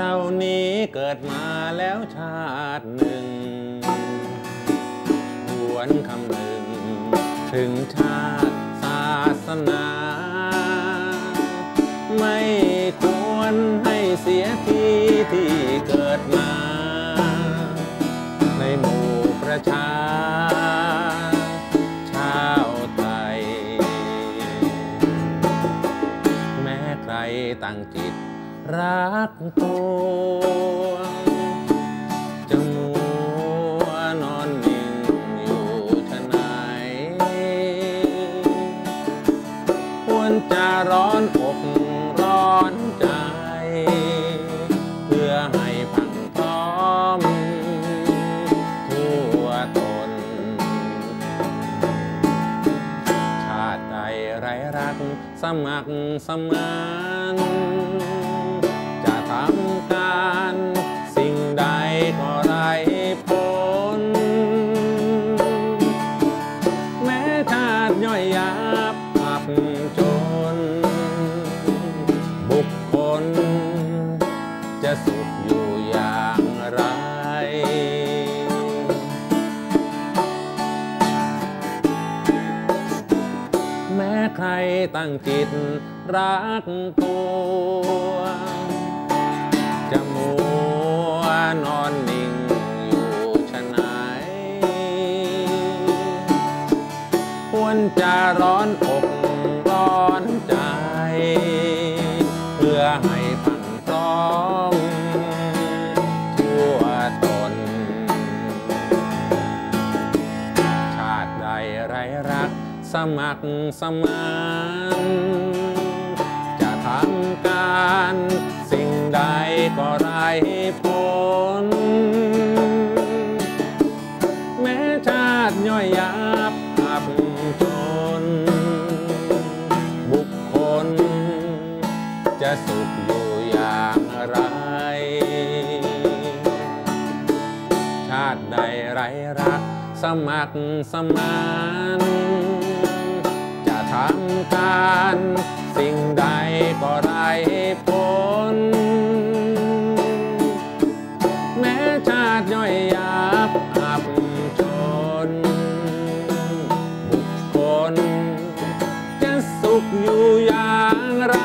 เรานี้เกิดมาแล้วชาติหนึ่งควรคำหนึ่ง ถึงชาติศาสนา ไม่ควรให้เสียทีที่เกิดมา ในหมู่ประชาชาวไทยแม้ใครตั้งจิต รักตัวจะมัวนอนนิ่งอยู่ทไหนควรจะร้อนอกร้อนใจ เพื่อให้พังพร้อม ทั่วตน ชาติใดไรรักสมัครสมาน อย่างไร แม้ใครตั้งจิตรักตัว จะมัวนอนนิ่งอยู่ชะไหนควรจะร้อนอกร้อนใจ เพื่อให้พังพร้อม สมัครสมานจะทำการสิ่งใดก็ไรผล แม้ชาติย่อยยับอับจน บุคคล จะสุขอยู่อย่างไร ชาติใดไรรักสมัครสมาน สิ่งใดก็ไร้ผล แม้ชาติย่อยยับอับจน บุคคลจะสุขอยู่อย่างไร